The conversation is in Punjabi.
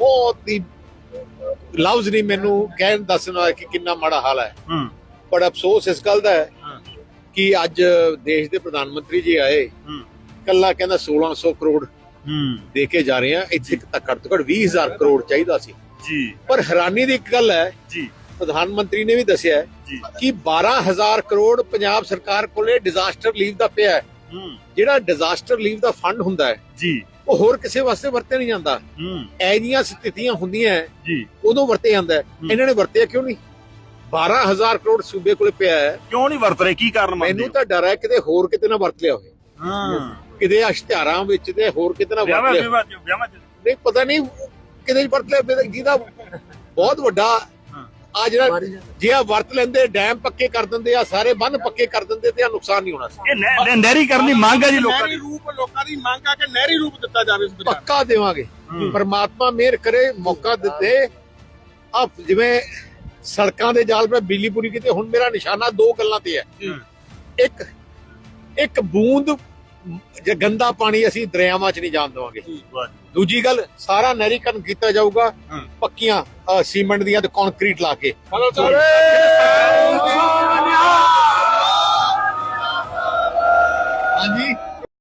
ਬਹੁਤ ਹੀ ਲਫ਼ਜ਼ ਨਹੀਂ ਮੈਨੂੰ ਕਹਿਣ ਦੱਸਣਾ ਕਿ ਕਿੰਨਾ ਮਾੜਾ ਹਾਲ ਹੈ। ਪਰ ਅਫਸੋਸ ਇਸ ਗੱਲ ਦਾ ਹੈ। ਕਿ ਅੱਜ ਦੇਸ਼ ਦੇ ਪ੍ਰਧਾਨ ਮੰਤਰੀ ਜੀ ਆਏ। ਕੱਲਾ ਕਹਿੰਦਾ 1600 ਕਰੋੜ ਦੇ ਕੇ ਜਾ ਰਹੇ ਆ। ਇੱਥੇ ਘੱਟ ਤੋਂ ਘੱਟ 20000 ਕਰੋੜ ਚਾਹੀਦਾ ਸੀ। ਜੀ। ਪਰ ਹੈਰਾਨੀ ਦੀ ਇੱਕ ਗੱਲ ਹੈ ਜੀ। ਪ੍ਰਧਾਨ ਮੰਤਰੀ ਨੇ ਵੀ ਦੱਸਿਆ ਕਿ 12000 ਕਰੋੜ ਪੰਜਾਬ ਸਰਕਾਰ ਕੋਲੇ ਡਿਜ਼ਾਸਟਰ ਲੀਵ ਦਾ ਪਿਆ ਹੈ। ਹੂੰ। ਜਿਹੜਾ ਡਿਜ਼ਾਸਟਰ ਲੀਵ ਦਾ ਫੰਡ ਹੁੰਦਾ ਹੈ ਜੀ। ਉਹ ਹੋਰ ਕਿਸੇ ਵਾਸਤੇ ਵਰਤਿਆ ਨਹੀਂ ਜਾਂਦਾ। ਹੂੰ। ਐਜੀਆਂ ਸਥਿਤੀਆਂ ਹੁੰਦੀਆਂ ਜੀ। ਉਦੋਂ ਵਰਤੇ ਜਾਂਦਾ। ਇਹਨਾਂ ਨੇ ਵਰਤਿਆ ਕਿਉਂ ਨਹੀਂ? 12000 ਕਰੋੜ ਸੂਬੇ ਕੋਲੇ ਪਿਆ ਹੈ। ਕਿਉਂ ਨਹੀਂ ਵਰਤ ਰਹੇ? ਕੀ ਕਾਰਨ ਮੰਨਦੇ ਮੈਨੂੰ ਤਾਂ ਡਰ ਹੈ ਕਿਤੇ ਹੋਰ ਕਿਤੇ ਨਾ ਵਰਤ ਲਿਆ ਹੋਵੇ। ਹਾਂ। ਕਿਤੇ ਇਸ਼ਤਿਹਾਰਾਂ ਵਿੱਚ ਤੇ ਹੋਰ ਕਿਤੇ ਨਾ ਵਰਤ ਲਿਆ ਨਹੀਂ ਪਤਾ ਨਹੀਂ ਕਿਤੇ ਵਰਤ ਲਿਆ ਜਿਹਦਾ ਬਹੁਤ ਵੱਡਾ। ਆ ਜਿਹੜਾ ਜੇ ਆ ਵਰਤ ਲੈਂਦੇ ਡੈਮ ਪੱਕੇ ਕਰ ਦਿੰਦੇ ਆ ਸਾਰੇ ਬੰਨ ਪੱਕੇ ਕਰ ਦਿੰਦੇ ਤੇ ਆ ਨੁਕਸਾਨ ਨਹੀਂ ਹੋਣਾ ਸੀ। ਇਹ ਨਹਿ- ਨਹਿ- ਨਹਿਰੀ ਕਰਨ ਦੀ ਮੰਗ ਹੈ ਜੀ ਲੋਕਾਂ ਨਹਿਰੀ ਦੀ। ਰੂਪ ਲੋਕਾਂ ਦੀ ਮੰਗ ਆ ਕਿ ਨਹਿਰੀ ਰੂਪ ਦਿੱਤਾ ਜਾਵੇ ਇਸ ਬਾਜ਼ਾਰ ਪੱਕਾ ਦੇਵਾਂਗੇ। ਪਰਮਾਤਮਾ ਮਿਹਰ ਕਰੇ ਮੌਕਾ ਦਿੱਤੇ। ਆ ਜਿਵੇਂ ਸੜਕਾਂ ਦੇ ਜਾਲ 'ਤੇ ਬਿਜਲੀ ਪੂਰੀ ਕੀਤੀ ਹੁਣ ਮੇਰਾ ਨਿਸ਼ਾਨਾ ਦੋ ਗੱਲਾਂ ਤੇ ਹੈ। ਹੂੰ। ਇੱਕ ਇੱਕ ਬੂੰਦ ਜੇ ਗੰਦਾ ਪਾਣੀ ਅਸੀਂ ਦਰਿਆਵਾਂ 'ਚ ਨਹੀਂ ਜਾਣ ਦੇਵਾਂਗੇ। ਦੂਜੀ ਗੱਲ ਸਾਰਾ ਨਹਿਰੀਕਰਨ ਕੀਤਾ ਜਾਊਗਾ। ਪੱਕੀਆਂ ਸੀਮੈਂਟ ਦੀਆਂ ਤੇ ਕੰਕਰੀਟ ਲਾ ਕੇ। ਹਾਂਜੀ।